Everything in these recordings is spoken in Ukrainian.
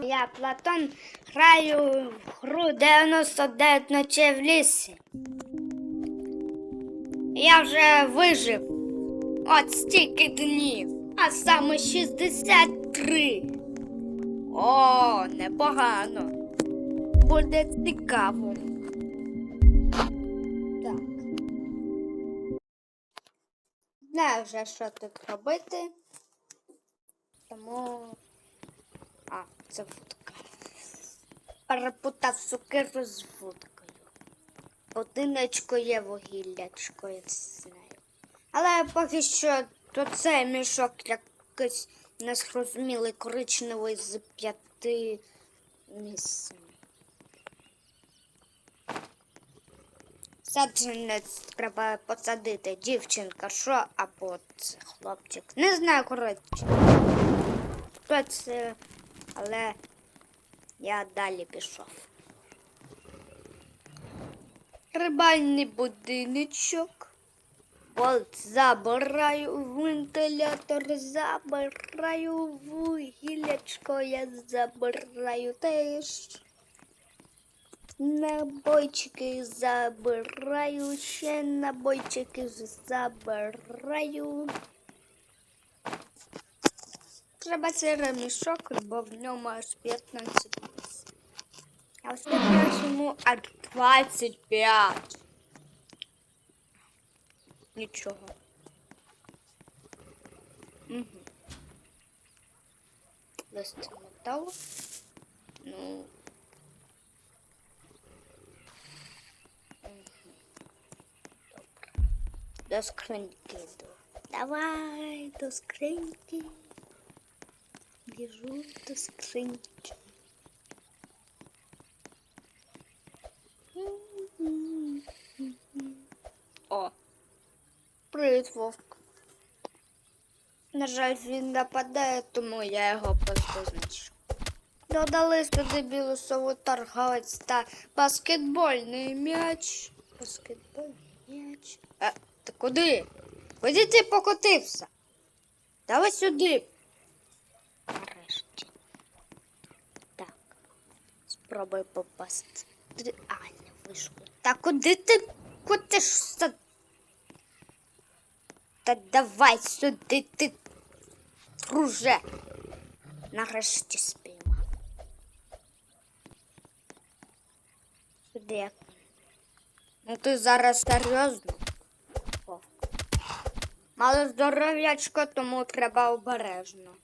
Я Платон граю в гру 99 ночей в лісі. Я вже вижив от стільки днів, а саме 63. О, непогано. Буде цікаво. Так. Знаю вже, що тут робити. Тому. А, це вудка. Перепутав сукиру з вудкою. Одиночко є вугіллячко, я це знаю. Але поки що то цей мішок якийсь незрозумілий коричневий з п'яти місцями. Саджанець треба посадити дівчинка, що або це хлопчик. Не знаю, коротше. Хто це, але я далі пішов. Рибальний будиночок. Болт забираю, вентилятор забираю, вугілячко я забираю теж. Набойчики забираю, ще набойчики забираю. Треба цей ремішок, бо в ньому аж 15 місць. А ось йому аж 25. Нічого. Угу. Лист металу. Ну. Мгм. Добре. До скриньки йду. Давай до скриньки. Біжу до скриньки. О, привіт, вовк. На жаль, він нападає, тому я його просто знищу. Додали сюди білу сову торговець та баскетбольний м'яч. Баскетбольний м'яч. Е, ти куди? Куди ти покотився? Давай сюди. Нарешті. Так. Спробуй попасти. А, не вийшло. Та куди ти котишся? Та давай сюди ти, друже. Нарешті спіймав. Сюди. Ну ти зараз серйозно? Мало здоров'ячко, тому треба обережно.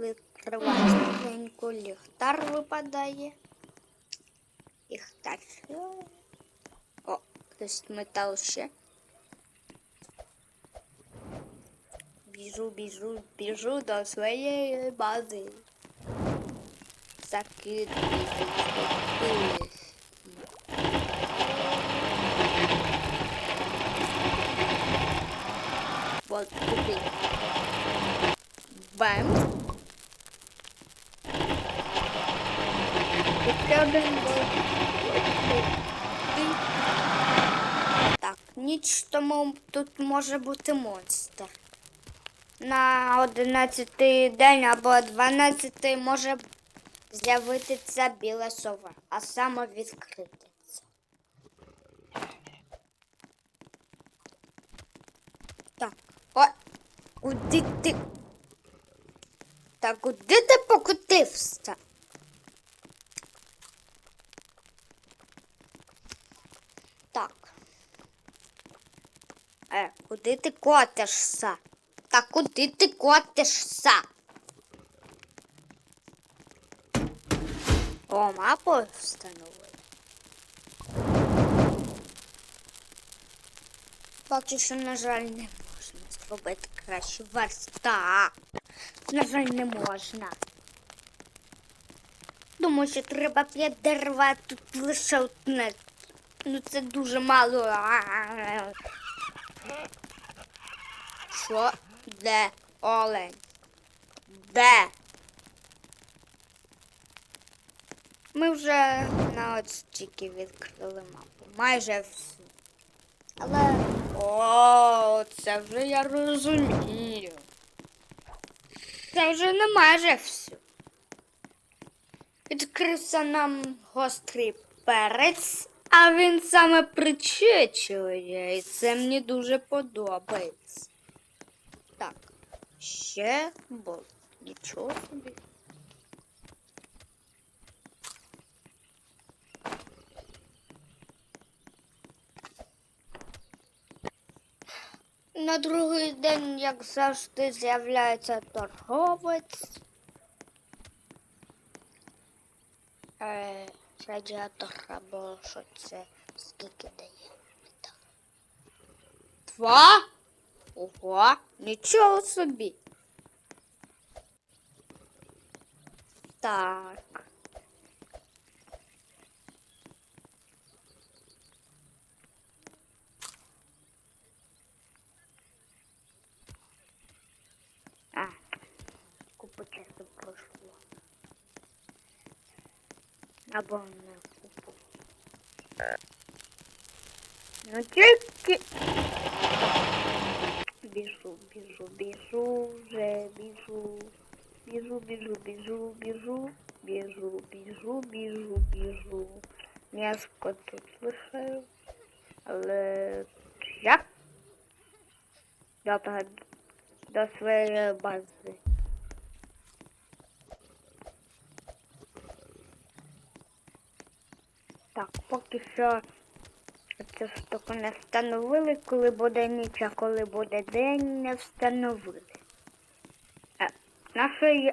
Так, скриньку, ліхтар випадає. Ліхтар. О, хтось метал ще. Біжу, біжу, біжу до своєї бази. Закидую. Вот туди. Бем. Так, ніч тому тут може бути монстр. На 11 день або 12 може з'явитися біла сова, а саме відкритися. Так, о, куди ти? Та куди ти покотився? Так. Е, куди ти котишся? Та куди ти котишся? О, мапу встановили. Поки що, на жаль, не можна зробити кращу версію. Так. На жаль, не можна. Думаю, що треба п'ять дерева, тут лише одне. Ну це дуже мало. Що? Де олень? Де? Ми вже на стільки відкрили мапу. Майже всю. Але О, це вже я розумію. Це вже не майже все. Відкрився нам гострий перець, а він саме причечує, і це мені дуже подобається. Так, ще бол. Нічого собі. На другий день, як завжди, з'являється торговець. Е, радіатор або що це скільки дає. Два? Ого, нічого собі. Так. А, купу часу пройшло. Або не купу. Ну тільки. Біжу, біжу, біжу, вже біжу. Біжу, біжу, біжу, біжу, біжу, біжу, біжу, біжу. М'яско тут лишаю. Але як? Добре, до своєї бази. Так, поки що цю штуку не встановили, коли буде ніч, а коли буде день, не встановили. Е, наші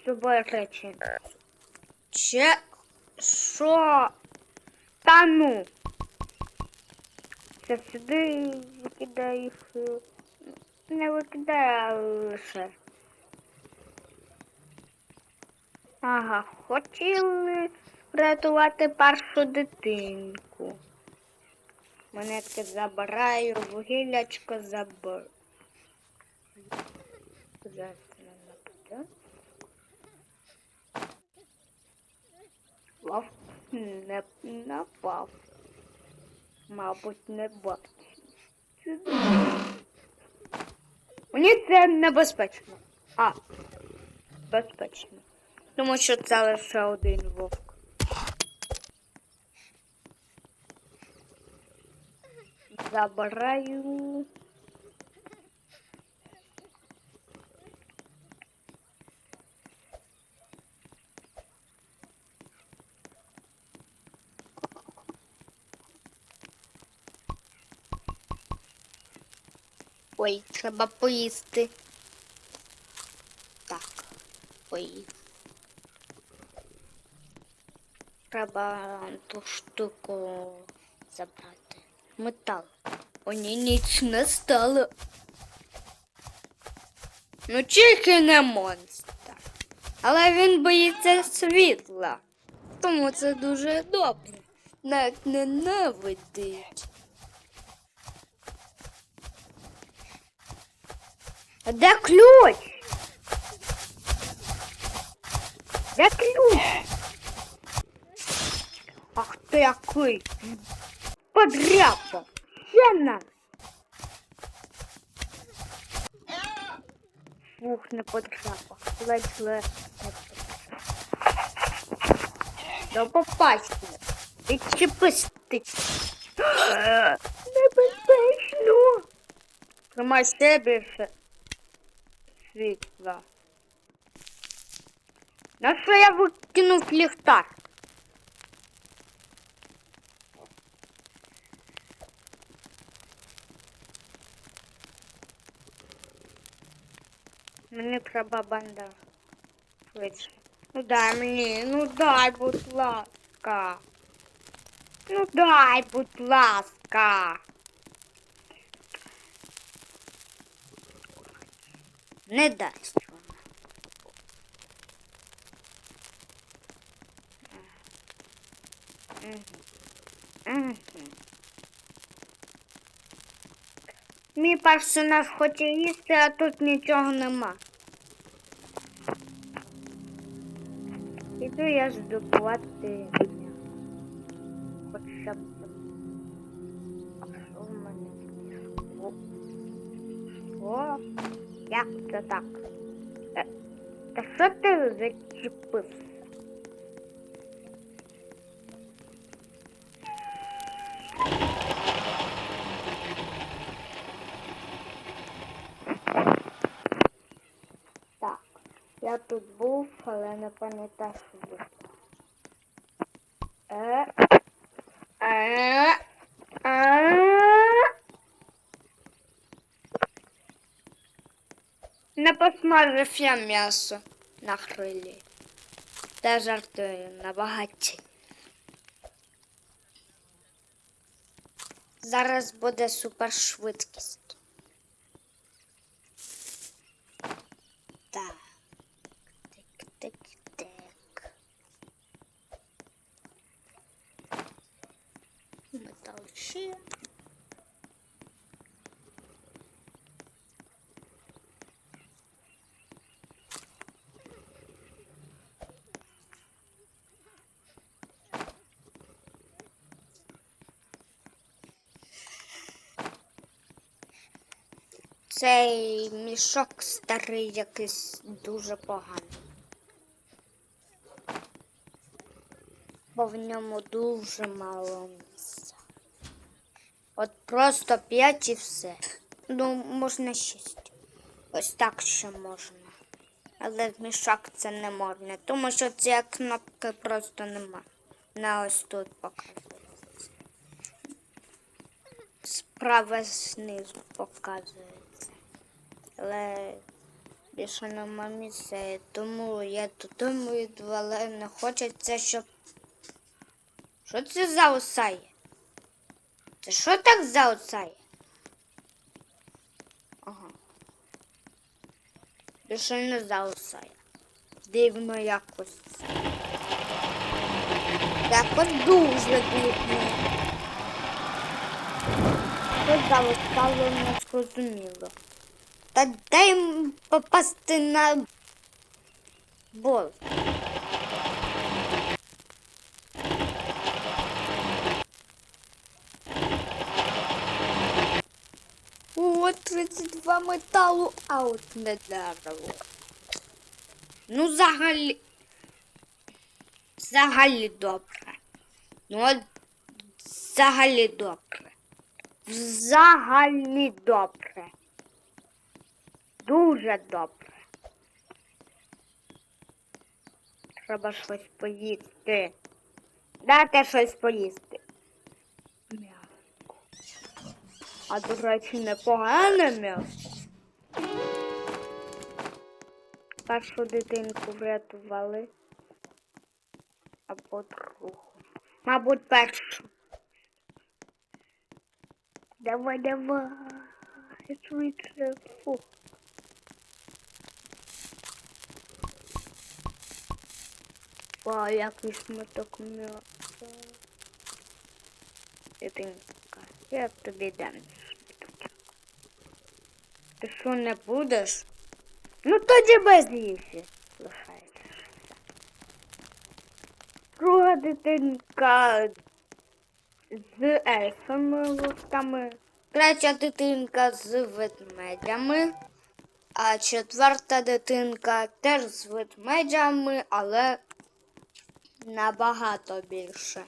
з собою речі. Че? Що? Та ну? Це сюди викидаю їх. е, Не викидаю, лише. Ага, хотіли врятувати першу дитинку. Монетки забираю, вугіллячко заберу. Зараз. Лав не напав. Мабуть, не бачить. Мені це небезпечно. А, безпечно. Тому що це лише один вовк. Забираю. Ой, треба поїсти. Так, поїсти. Треба ту штуку забрати. Метал. О, ні, ніч не стало. Ну, тільки не монстр. Але він боїться світла. Тому це дуже добре. Навіть ненавидить. Де ключ? Де ключ? Ах ти який! Подряпав! Ще нас! Фух, не подряпав. Ледь-ледь не подряпав. До побачення. Відчепись ти. Небезпечно. Тримай ще світла. На що я викинув ліхтар? Мені треба банда. Швидше. Ну дай мені, ну дай, будь ласка. Ну дай, будь ласка. Не дасть вона. Мгм. Мгм. Мій нас хоче їсти, а тут нічого нема. Іду я здобувати хоча б що в мене О, як це так? Е, та що ти зачепив? Пам'ятаю, що було. Е, е. Не посмажив м'ясо на грилі. Та жартую на багаті. Зараз буде супершвидкість. Так. Тик, тик, тик. Метал ще. Цей мішок старий якийсь дуже поганий. Бо в ньому дуже мало місця. От просто п'ять і все. Ну, можна шість. Ось так ще можна. Але в мішок це не можна, тому що цієї кнопки просто нема. На ось тут показується. Справа знизу показується. Але більше нема місця, тому я додому йду, але не хочеться, щоб. Що це за осає? Це що так за осає? Ага. Більше не за осає. Дивно якось. Якось дуже дивно. Що за остало не зрозуміло. Та дай їм попасти на бол. О, 32 металу, а от не дерево. Ну, взагалі. Взагалі добре. Ну, от взагалі добре. Взагалі добре. Дуже добре. Треба щось поїсти. Дайте щось поїсти. М'ясо. А до речі, непогане м'ясо. Першу дитинку врятували. Або другу. Мабуть, першу. Давай, давай. Швидше. Фу. О, який шматок м'яса. Дитинка, я тобі дам шматок. Ти що не будеш? Ну тоді без їжі лишається. Друга дитинка з ельфами листами. Третя дитинка з ведмедями. А четверта дитинка теж з ведмедями, але набагато більше.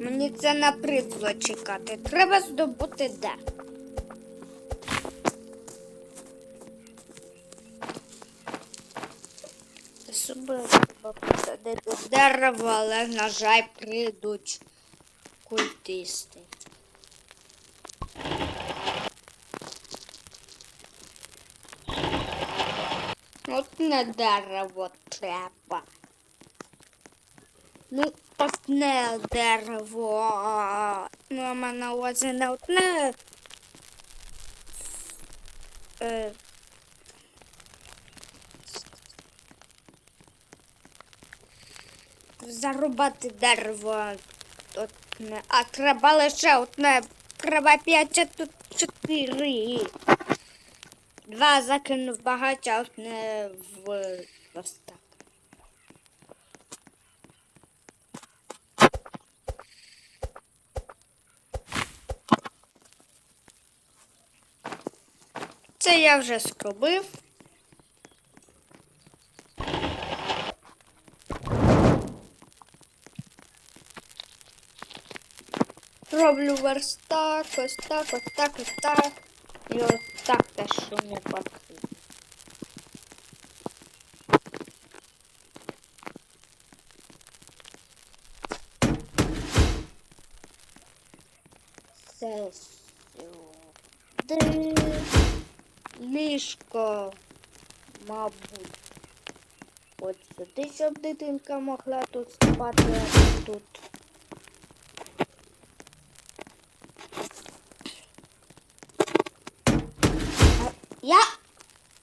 Мені це набридло чекати. Треба здобути де. Треба посадити дерево, але, на жаль, прийдуть культисти. Одне дерево треба. Ну, одне дерево. Ну, мене увазі не одне. Е, зарубати дерево. Одне. А треба лише одне. Треба п'ять, тут чотири. Два закинув багаття, одне в Це я вже скробив. Роблю верстак, ось так, ось так, ось так. І ось так те, що не потрібно. Це сюди. Ліжко, мабуть. От сюди, щоб дитинка могла тут спати, а тут. Я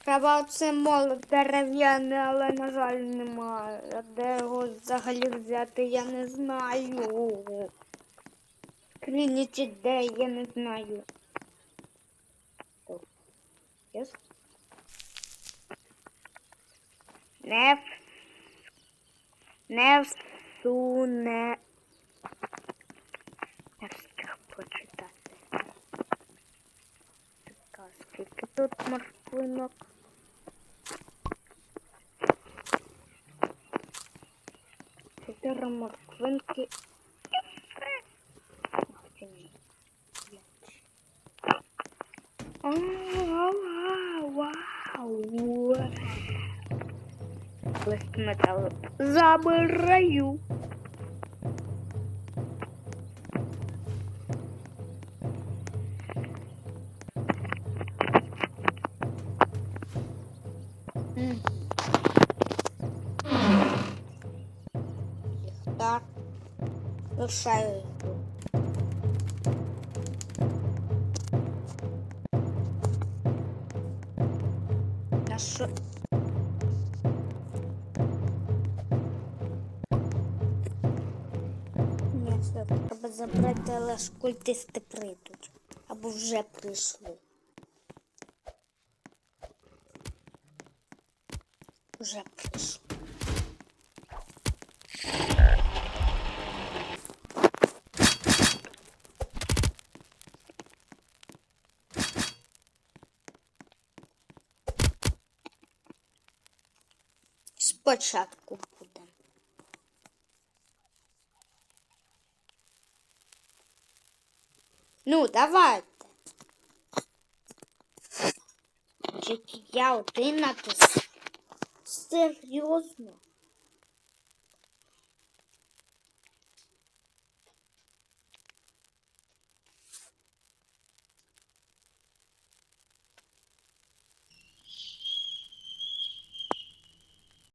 треба оце молот дерев'яний, але, на жаль, немає. Де його взагалі взяти, я не знаю. Скрині де, я не знаю. О, Yes. Не, в- не всуне. Не встиг почитати. Так, скільки тут морквинок? Чотири морквинки. Ах, области металу. Забираю. Так, лишаю. Забрати, але ж культисти прийдуть. Або вже прийшли. Вже прийшли. Спочатку буде. Ну, давайте. Тільки я один натис. Серйозно?